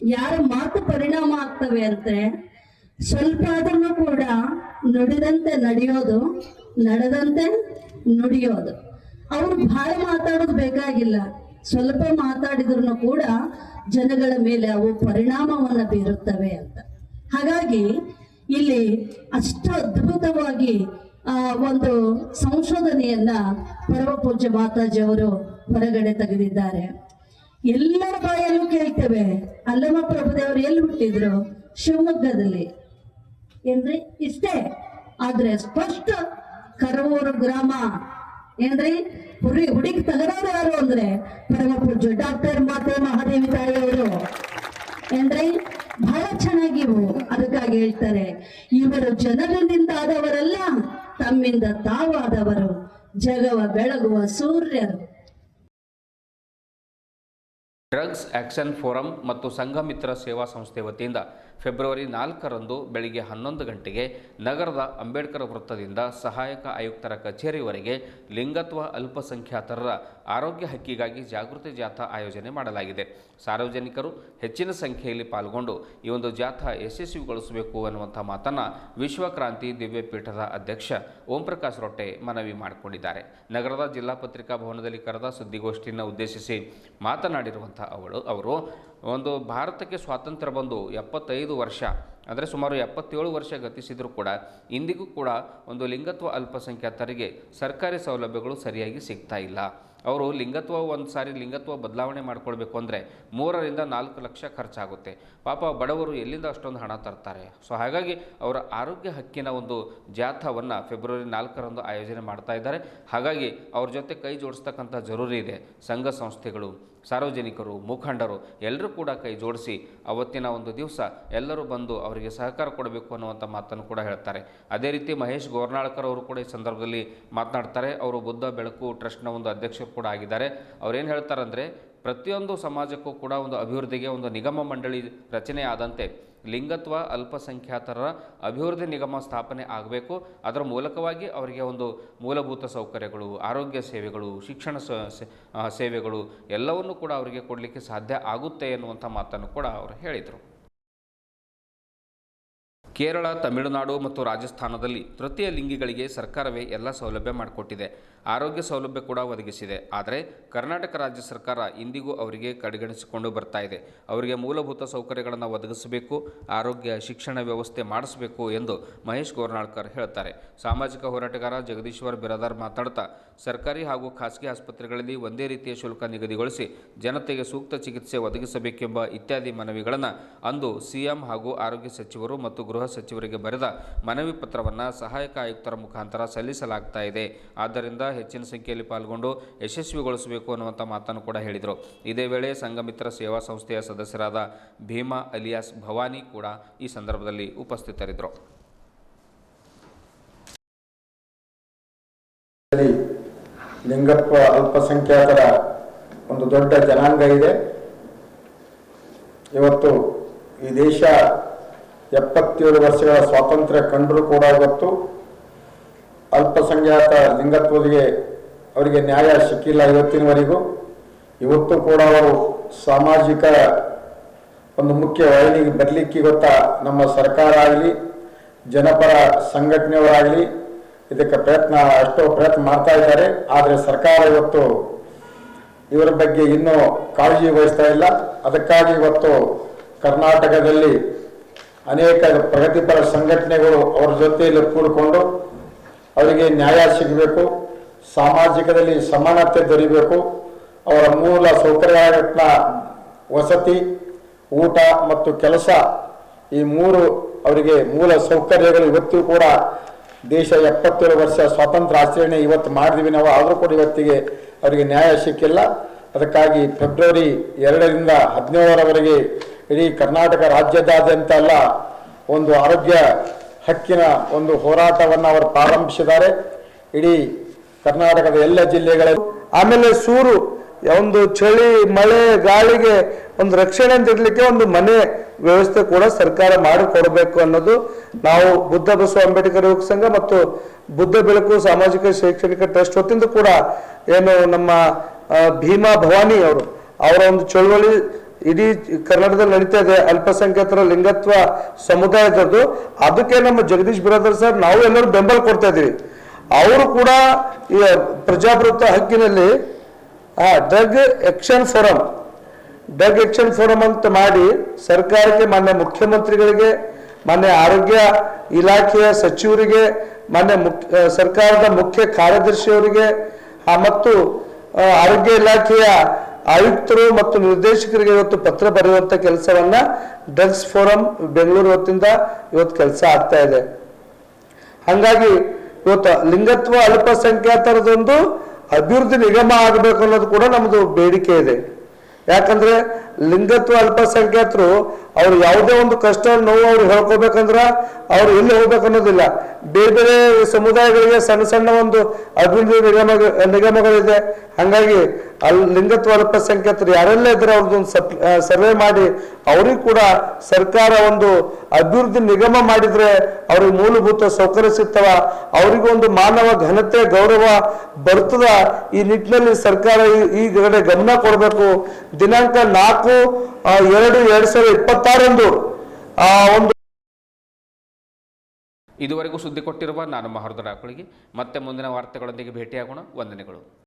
ಯಾರ ಮಾತು ಪರಿಣಾಮ ಆಗ್ತವೆ ಅಂದ್ರೆ ಸ್ವಲ್ಪ ಆದ್ರೂ ಕೂಡ ನುಡಿದಂತೆ ನಡೆಯೋದು, ನಡೆದಂತೆ ನುಡಿಯೋದು. ಅವರು ಬಹಳ ಮಾತಾಡೋದು ಬೇಕಾಗಿಲ್ಲ. ಸ್ವಲ್ಪ ಮಾತಾಡಿದ್ರು ಕೂಡ ಜನಗಳ ಮೇಲೆ ಅವು ಪರಿಣಾಮವನ್ನು ಬೀರುತ್ತವೆ ಅಂತ. ಹಾಗಾಗಿ ಇಲ್ಲಿ ಅಷ್ಟು ಅದ್ಭುತವಾಗಿ ಒಂದು ಸಂಶೋಧನೆಯನ್ನ ಪರಮಪೂಜ್ಯ ಮಾತಾಜಿ ಅವರು ಹೊರಗಡೆ ತೆಗೆದಿದ್ದಾರೆ. ಎಲ್ಲರ ಬಾಯಲ್ಲೂ ಕೇಳ್ತೇವೆ ಅಲ್ಲಮ ಪ್ರಭುದೇವರು ಎಲ್ಲಿ ಹುಟ್ಟಿದ್ರು? ಶಿವಮೊಗ್ಗದಲ್ಲಿ. ಏನ್ರಿ? ಇಷ್ಟೇ. ಆದ್ರೆ ಸ್ಪಷ್ಟ ಕರವೂರು ಗ್ರಾಮ. ಏನ್ರಿ? ಹುಡಿ ಹುಡುಗಿ ತಗರೋರು ಯಾರು ಅಂದ್ರೆ ಪರಮ ಪೂಜ್ಯ ಡಾಕ್ಟರ್ ಮಾತೆ ಮಹಾದೇವಿ ತಾಯಿಯವರು. ಏನ್ರಿ? ಬಹಳ ಚೆನ್ನಾಗಿವು. ಅದಕ್ಕಾಗಿ ಹೇಳ್ತಾರೆ, ಇವರು ಜನರಿಂದ ಆದವರಲ್ಲ, ತಮ್ಮಿಂದ ತಾವಾದವರು. ಜಗವ ಬೆಳಗುವ ಸೂರ್ಯರು. ಡ್ರಗ್ಸ್ ಆಕ್ಷನ್ ಫೋರಂ ಮತ್ತು ಸಂಘಮಿತ್ರ ಸೇವಾ ಸಂಸ್ಥೆ ವತಿಯಿಂದ ಫೆಬ್ರವರಿ ನಾಲ್ಕರಂದು ಬೆಳಿಗ್ಗೆ ಹನ್ನೊಂದು ಗಂಟೆಗೆ ನಗರದ ಅಂಬೇಡ್ಕರ್ ವೃತ್ತದಿಂದ ಸಹಾಯಕ ಆಯುಕ್ತರ ಕಚೇರಿವರೆಗೆ ಲಿಂಗತ್ವ ಅಲ್ಪಸಂಖ್ಯಾತರ ಆರೋಗ್ಯ ಹಕ್ಕಿಗಾಗಿ ಜಾಗೃತಿ ಜಾಥಾ ಆಯೋಜನೆ ಮಾಡಲಾಗಿದೆ. ಸಾರ್ವಜನಿಕರು ಹೆಚ್ಚಿನ ಸಂಖ್ಯೆಯಲ್ಲಿ ಪಾಲ್ಗೊಂಡು ಈ ಒಂದು ಜಾಥಾ ಯಶಸ್ವಿಗೊಳಿಸಬೇಕು ಅನ್ನುವಂಥ ಮಾತನ್ನು ವಿಶ್ವಕ್ರಾಂತಿ ದಿವ್ಯಪೀಠದ ಅಧ್ಯಕ್ಷ ಓಂ ಪ್ರಕಾಶ್ ರೊಟ್ಟೆ ಮನವಿ ಮಾಡಿಕೊಂಡಿದ್ದಾರೆ. ನಗರದ ಜಿಲ್ಲಾ ಪತ್ರಿಕಾ ಭವನದಲ್ಲಿ ಕರೆದ ಸುದ್ದಿಗೋಷ್ಠಿಯನ್ನು ಉದ್ದೇಶಿಸಿ ಮಾತನಾಡಿರುವಂಥ ಅವಳು, ಅವರು ಒಂದು ಭಾರತಕ್ಕೆ ಸ್ವಾತಂತ್ರ್ಯ ಬಂದು ಎಪ್ಪತ್ತೈದು ವರ್ಷ, ಅಂದರೆ ಸುಮಾರು ಎಪ್ಪತ್ತೇಳು ವರ್ಷ ಗತಿಸಿದರೂ ಕೂಡ ಇಂದಿಗೂ ಕೂಡ ಒಂದು ಲಿಂಗತ್ವ ಅಲ್ಪಸಂಖ್ಯಾತರಿಗೆ ಸರ್ಕಾರಿ ಸೌಲಭ್ಯಗಳು ಸರಿಯಾಗಿ ಸಿಗ್ತಾ ಇಲ್ಲ. ಅವರು ಲಿಂಗತ್ವ, ಒಂದು ಸಾರಿ ಲಿಂಗತ್ವ ಬದಲಾವಣೆ ಮಾಡ್ಕೊಳ್ಬೇಕು ಅಂದರೆ ಮೂರರಿಂದ ನಾಲ್ಕು ಲಕ್ಷ ಖರ್ಚಾಗುತ್ತೆ. ಪಾಪ ಬಡವರು ಎಲ್ಲಿಂದ ಅಷ್ಟೊಂದು ಹಣ ತರ್ತಾರೆ? ಸೊ ಹಾಗಾಗಿ ಅವರ ಆರೋಗ್ಯ ಹಕ್ಕಿನ ಒಂದು ಜಾಥವನ್ನು ಫೆಬ್ರವರಿ ನಾಲ್ಕರಂದು ಆಯೋಜನೆ ಮಾಡ್ತಾ ಇದ್ದಾರೆ. ಹಾಗಾಗಿ ಅವ್ರ ಜೊತೆ ಕೈ ಜೋಡಿಸ್ತಕ್ಕಂಥ ಜರೂರಿ ಇದೆ ಸಂಘ ಸಂಸ್ಥೆಗಳು. ಸಾರ್ವಜನಿಕರು, ಮುಖಂಡರು ಎಲ್ಲರೂ ಕೂಡ ಕೈ ಜೋಡಿಸಿ ಅವತ್ತಿನ ಒಂದು ದಿವಸ ಎಲ್ಲರೂ ಬಂದು ಅವರಿಗೆ ಸಹಕಾರ ಕೊಡಬೇಕು ಅನ್ನುವಂಥ ಮಾತನ್ನು ಕೂಡ ಹೇಳ್ತಾರೆ. ಅದೇ ರೀತಿ ಮಹೇಶ್ ಗೋರ್ನಾಳ್ಕರ್ ಅವರು ಕೂಡ ಈ ಸಂದರ್ಭದಲ್ಲಿ ಮಾತನಾಡ್ತಾರೆ. ಅವರು ಬುದ್ಧ ಬೆಳಕು ಟ್ರಸ್ಟ್ನ ಒಂದು ಅಧ್ಯಕ್ಷರು ಕೂಡ ಆಗಿದ್ದಾರೆ. ಅವರೇನು ಹೇಳ್ತಾರೆ ಅಂದರೆ ಪ್ರತಿಯೊಂದು ಸಮಾಜಕ್ಕೂ ಕೂಡ ಒಂದು ಅಭಿವೃದ್ಧಿಗೆ ಒಂದು ನಿಗಮ ಮಂಡಳಿ ರಚನೆ ಆದಂತೆ ಲಿಂಗತ್ವ ಅಲ್ಪಸಂಖ್ಯಾತರ ಅಭಿವೃದ್ಧಿ ನಿಗಮ ಸ್ಥಾಪನೆ ಆಗಬೇಕು. ಅದರ ಮೂಲಕವಾಗಿ ಅವರಿಗೆ ಒಂದು ಮೂಲಭೂತ ಸೌಕರ್ಯಗಳು, ಆರೋಗ್ಯ ಸೇವೆಗಳು, ಶಿಕ್ಷಣ ಸೇವೆಗಳು ಎಲ್ಲವನ್ನು ಕೂಡ ಅವರಿಗೆ ಕೊಡಲಿಕ್ಕೆ ಸಾಧ್ಯ ಆಗುತ್ತೆ ಎನ್ನುವಂಥ ಮಾತನ್ನು ಕೂಡ ಅವರು ಹೇಳಿದರು. ಕೇರಳ, ತಮಿಳುನಾಡು ಮತ್ತು ರಾಜಸ್ಥಾನದಲ್ಲಿ ತೃತೀಯ ಲಿಂಗಿಗಳಿಗೆ ಸರ್ಕಾರವೇ ಎಲ್ಲ ಸೌಲಭ್ಯ ಮಾಡಿಕೊಟ್ಟಿದೆ. ಆರೋಗ್ಯ ಸೌಲಭ್ಯ ಕೂಡ ಒದಗಿಸಿದೆ. ಆದರೆ ಕರ್ನಾಟಕ ರಾಜ್ಯ ಸರ್ಕಾರ ಇಂದಿಗೂ ಅವರಿಗೆ ಕಡೆಗಣಿಸಿಕೊಂಡು ಬರ್ತಾ ಇದೆ. ಅವರಿಗೆ ಮೂಲಭೂತ ಸೌಕರ್ಯಗಳನ್ನು ಒದಗಿಸಬೇಕು, ಆರೋಗ್ಯ, ಶಿಕ್ಷಣ ವ್ಯವಸ್ಥೆ ಮಾಡಿಸಬೇಕು ಎಂದು ಮಹೇಶ್ ಗೋರ್ನಾಳ್ಕರ್ ಹೇಳ್ತಾರೆ. ಸಾಮಾಜಿಕ ಹೋರಾಟಗಾರ ಜಗದೀಶ್ವರ್ ಬಿರಾದಾರ್ ಮಾತಾಡ್ತಾ, ಸರ್ಕಾರಿ ಹಾಗೂ ಖಾಸಗಿ ಆಸ್ಪತ್ರೆಗಳಲ್ಲಿ ಒಂದೇ ರೀತಿಯ ಶುಲ್ಕ ನಿಗದಿಗೊಳಿಸಿ ಜನತೆಗೆ ಸೂಕ್ತ ಚಿಕಿತ್ಸೆ ಒದಗಿಸಬೇಕೆಂಬ ಇತ್ಯಾದಿ ಮನವಿಗಳನ್ನು ಅಂದು ಸಿಎಂ ಹಾಗೂ ಆರೋಗ್ಯ ಸಚಿವರು ಮತ್ತು ಗೃಹ ಸಚಿವರಿಗೆ ಬರೆದ ಮನವಿ ಪತ್ರವನ್ನು ಸಹಾಯಕ ಆಯುಕ್ತರ ಮುಖಾಂತರ ಸಲ್ಲಿಸಲಾಗ್ತಾ ಇದೆ. ಆದ್ದರಿಂದ ಹೆಚ್ಚಿನ ಸಂಖ್ಯೆಯಲ್ಲಿ ಪಾಲ್ಗೊಂಡು ಯಶಸ್ವಿಗೊಳಿಸಬೇಕು ಅನ್ನುವಂಥ ಮಾತನ್ನು ಕೂಡ ಹೇಳಿದರು. ಇದೇ ವೇಳೆ ಸಂಘಮಿತ್ರ ಸೇವಾ ಸಂಸ್ಥೆಯ ಸದಸ್ಯರಾದ ಭೀಮಾ ಅಲಿಯಾಸ್ ಭವಾನಿ ಕೂಡ ಈ ಸಂದರ್ಭದಲ್ಲಿ ಉಪಸ್ಥಿತರಿದ್ದರು. ಲಿಂಗಪ್ಪ ಅಲ್ಪಸಂಖ್ಯಾತರ ಒಂದು ದೊಡ್ಡ ಜನಾಂಗ ಇದೆ. ಇವತ್ತು ಈ ದೇಶ ಎಪ್ಪತ್ತೇಳು ವರ್ಷಗಳ ಸ್ವಾತಂತ್ರ್ಯ ಕಂಡರೂ ಕೂಡ ಇವತ್ತು ಅಲ್ಪಸಂಖ್ಯಾತ ಲಿಂಗತ್ವದಿಗೆ ಅವರಿಗೆ ನ್ಯಾಯ ಸಿಕ್ಕಿಲ್ಲ ಇವತ್ತಿನವರೆಗೂ. ಇವತ್ತು ಕೂಡ ಅವರು ಸಾಮಾಜಿಕ ಒಂದು ಮುಖ್ಯ ವಾಹಿನಿಗೆ ಬರಲಿಕ್ಕೆ ಇವತ್ತ ನಮ್ಮ ಸರ್ಕಾರ ಆಗಲಿ, ಜನಪರ ಸಂಘಟನೆಯವರಾಗಲಿ ಇದಕ್ಕೆ ಪ್ರಯತ್ನ, ಅಷ್ಟೋ ಪ್ರಯತ್ನ ಮಾಡ್ತಾ ಇದ್ದಾರೆ. ಆದರೆ ಸರ್ಕಾರ ಇವತ್ತು ಇವರ ಬಗ್ಗೆ ಇನ್ನೂ ಕಾಳಜಿ ವಹಿಸ್ತಾ ಇಲ್ಲ. ಅದಕ್ಕಾಗಿ ಇವತ್ತು ಕರ್ನಾಟಕದಲ್ಲಿ ಅನೇಕ ಪ್ರಗತಿಪರ ಸಂಘಟನೆಗಳು ಅವರ ಜೊತೆಯಲ್ಲಿ ಕೂಡಿಕೊಂಡು ಅವರಿಗೆ ನ್ಯಾಯ ಸಿಗಬೇಕು, ಸಾಮಾಜಿಕದಲ್ಲಿ ಸಮಾನತೆ ದೊರೆಯಬೇಕು ಅವರ ಮೂಲ ಸೌಕರ್ಯಗಳ ವಸತಿ, ಊಟ ಮತ್ತು ಕೆಲಸ ಈ ಮೂರು ಅವರಿಗೆ ಮೂಲ ಸೌಕರ್ಯಗಳು ಇವತ್ತು ಕೂಡ ದೇಶ ಎಪ್ಪತ್ತೇಳು ವರ್ಷ ಸ್ವಾತಂತ್ರ್ಯ ಆಚರಣೆ ಇವತ್ತು ಮಾಡಿದ್ವಿ ನಾವು. ಆದರೂ ಕೂಡ ಇವತ್ತಿಗೆ ಅವರಿಗೆ ನ್ಯಾಯ ಸಿಕ್ಕಿಲ್ಲ. ಅದಕ್ಕಾಗಿ ಫೆಬ್ರವರಿ ಎರಡರಿಂದ ಹದಿನೇಳರವರೆಗೆ ಇಡೀ ಕರ್ನಾಟಕ ರಾಜ್ಯದಾದ್ಯಂತ ಅಲ್ಲ, ಒಂದು ಆರೋಗ್ಯ ಹಕ್ಕಿನ ಒಂದು ಹೋರಾಟವನ್ನು ಅವರು ಪ್ರಾರಂಭಿಸಿದ್ದಾರೆ. ಇಡೀ ಕರ್ನಾಟಕದ ಎಲ್ಲ ಜಿಲ್ಲೆಗಳಲ್ಲಿ. ಆಮೇಲೆ ಸೂರು, ಒಂದು ಚಳಿ, ಮಳೆ, ಗಾಳಿಗೆ ಒಂದು ರಕ್ಷಣೆ ಅಂತ ಇರಲಿಕ್ಕೆ ಒಂದು ಮನೆ ವ್ಯವಸ್ಥೆ ಕೂಡ ಸರ್ಕಾರ ಮಾಡಿಕೊಡಬೇಕು ಅನ್ನೋದು ನಾವು ಬುದ್ಧ ಬಸವ ಅಂಬೇಡ್ಕರ್ ಯುವಕ ಸಂಘ ಮತ್ತು ಬುದ್ಧ ಬೆಳಕು ಸಾಮಾಜಿಕ ಶೈಕ್ಷಣಿಕ ಟ್ರಸ್ಟ್ ವತಿಯಿಂದ ಕೂಡ ಏನು ನಮ್ಮ ಭೀಮಾ ಭವಾನಿ ಅವರು, ಅವರ ಒಂದು ಚಳವಳಿ ಇಡೀ ಕರ್ನಾಟಕದಲ್ಲಿ ನಡೀತಾ ಇದೆ ಅಲ್ಪಸಂಖ್ಯಾತರ ಲಿಂಗತ್ವ ಸಮುದಾಯದದ್ದು. ಅದಕ್ಕೆ ನಮ್ಮ ಜಗದೀಶ್ ಬಿರಾದರ್ ಸರ್ ನಾವು ಎಲ್ಲರೂ ಬೆಂಬಲ ಕೊಡ್ತಾ ಇದ್ದೀವಿ. ಅವರು ಕೂಡ ಈ ಪ್ರಜಾಪ್ರಭುತ್ವ ಹಕ್ಕಿನಲ್ಲಿ drug action forum drug action forum ಅಂತ ಮಾಡಿ ಸರ್ಕಾರಕ್ಕೆ ಮಾನ್ಯ ಮುಖ್ಯಮಂತ್ರಿಗಳಿಗೆ ಮಾನ್ಯ ಆರೋಗ್ಯ ಇಲಾಖೆಯ ಸಚಿವರಿಗೆ ಮಾನ್ಯ ಮುಖ್ಯ ಸರ್ಕಾರದ ಮುಖ್ಯ ಕಾರ್ಯದರ್ಶಿಯವರಿಗೆ ಆ, ಮತ್ತು ಆರೋಗ್ಯ ಇಲಾಖೆಯ ಆಯುಕ್ತರು ಮತ್ತು ನಿರ್ದೇಶಕರಿಗೆ ಇವತ್ತು ಪತ್ರ ಬರೆಯುವಂತ ಕೆಲಸವನ್ನ ಡ್ರಗ್ಸ್ ಫೋರಂ ಬೆಂಗಳೂರು ವತಿಯಿಂದ ಇವತ್ತು ಕೆಲಸ ಆಗ್ತಾ ಇದೆ. ಹಂಗಾಗಿ ಇವತ್ತು ಲಿಂಗತ್ವ ಅಲ್ಪಸಂಖ್ಯಾತರದೊಂದು ಅಭಿವೃದ್ಧಿ ನಿಗಮ ಆಗಬೇಕು ಅನ್ನೋದು ಕೂಡ ನಮ್ಮದು ಬೇಡಿಕೆ ಇದೆ. ಯಾಕಂದ್ರೆ ಲಿಂಗತ್ವ ಅಲ್ಪಸಂಖ್ಯಾತರು, ಅವ್ರು ಯಾವುದೇ ಒಂದು ಕಷ್ಟ ನೋವು ಅವ್ರು ಹೇಳ್ಕೊಬೇಕಂದ್ರ ಅವ್ರು ಎಲ್ಲಿ ಹೋಗ್ಬೇಕು ಅನ್ನೋದಿಲ್ಲ. ಬೇರೆ ಬೇರೆ ಸಮುದಾಯಗಳಿಗೆ ಸಣ್ಣ ಸಣ್ಣ ಒಂದು ಅಭಿವೃದ್ಧಿ ನಿಗಮ ನಿಗಮಗಳಿದೆ. ಹಂಗಾಗಿ ಅಲ್ಲಿ ಲಿಂಗತ್ವ ಅಲ್ಪಸಂಖ್ಯಾತರು ಯಾರೆಲ್ಲ ಇದ್ರೆ ಅವ್ರದ್ದೊಂದು ಸರ್ವೆ ಮಾಡಿ, ಅವ್ರಿಗೆ ಕೂಡ ಸರ್ಕಾರ ಒಂದು ಅಭಿವೃದ್ಧಿ ನಿಗಮ ಮಾಡಿದ್ರೆ ಅವ್ರಿಗೆ ಮೂಲಭೂತ ಸೌಕರ್ಯ ಸಿಗ್ತವ. ಅವ್ರಿಗೊಂದು ಮಾನವ ಘನತೆ, ಗೌರವ ಬರ್ತದ. ಈ ನಿಟ್ಟಿನಲ್ಲಿ ಸರ್ಕಾರ ಈ ಕಡೆ ಗಮನ ಕೊಡಬೇಕು. ದಿನಾಂಕ ನಾಲ್ಕು ಆ, ಎರಡು ಎರಡ್ ಸಾವಿರದ ಇಪ್ಪತ್ತಾರಂದು ಆ ಒಂದು ಇದುವರೆಗೂ ಸುದ್ದಿ ಕೊಟ್ಟಿರುವ ನಾನು ಮಹರ್ದ ಮತ್ತೆ ಮುಂದಿನ ವಾರ್ತೆಗಳೊಂದಿಗೆ ಭೇಟಿಯಾಗೋಣ. ವಂದನೆಗಳು.